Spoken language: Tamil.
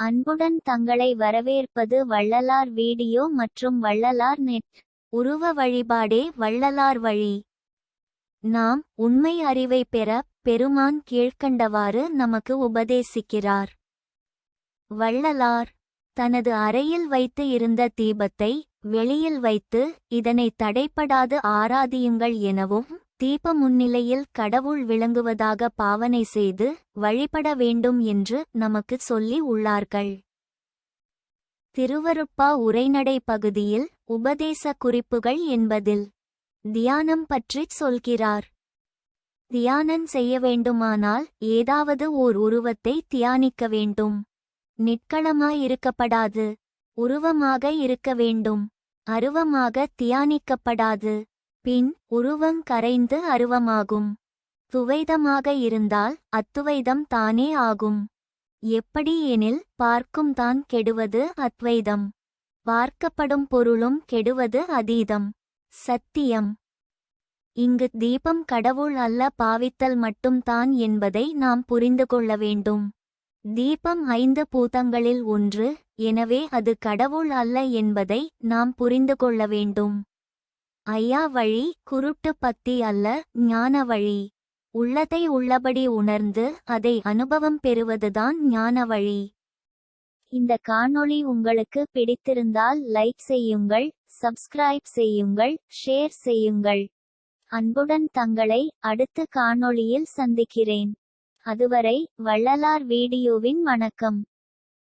அன்புடன் தங்களை வரவேற்பது வள்ளலார் வீடியோ மற்றும் வள்ளலார் நெட் உருவ வழிபாடே வள்ளலார் வழி. நாம் உண்மை அறிவை பெற பெருமான் கீழ்க்கண்டவாறு நமக்கு உபதேசிக்கிறார். வள்ளலார் தனது அறையில் வைத்து இருந்த தீபத்தை வெளியில் வைத்து இதனை தடைப்படாது ஆராதியுங்கள் எனவும் தீப முன்னிலையில் கடவுள் விளங்குவதாக பாவனை செய்து வழிபட வேண்டும் என்று நமக்கு சொல்லி உள்ளார்கள். திருவருப்பா உரைநடை பகுதியில் உபதேச குறிப்புகள் என்பதில் தியானம் பற்றிச் சொல்கிறார். தியானம் செய்ய வேண்டுமானால் ஏதாவது ஓர் உருவத்தை தியானிக்க வேண்டும். நிட்களமாயிருக்கப்படாது. உருவமாக இருக்க வேண்டும். அருவமாக தியானிக்கப்படாது. பின் உருவங் கரைந்து அருவமாகும். துவைதமாக இருந்தால் அத்துவைதம் தானே ஆகும். எப்படி எனில் பார்க்கும் தான் கெடுவது அத்வைதம். பார்க்கப்படும் பொருளும் கெடுவது அதீதம். சத்தியம். இங்கு தீபம் கடவுள் அல்ல பாவித்தல் மட்டும்தான் என்பதை நாம் புரிந்து கொள்ள வேண்டும். தீபம் ஐந்து பூதங்களில் ஒன்று எனவே அது கடவுள் அல்ல என்பதை நாம் புரிந்து கொள்ள வேண்டும். ஐயா வழி குருட்டு பத்தி அல்ல ஞான வழி. உள்ளதை உள்ளபடி உணர்ந்து அதை அனுபவம் பெறுவதுதான் ஞான வழி. இந்த காணொளி உங்களுக்கு பிடித்திருந்தால் லைக் செய்யுங்கள் சப்ஸ்கிரைப் செய்யுங்கள் ஷேர் செய்யுங்கள். அன்புடன் தங்களை அடுத்த காணொளியில் சந்திக்கிறேன். அதுவரை வள்ளலார் வீடியோவின் வணக்கம்.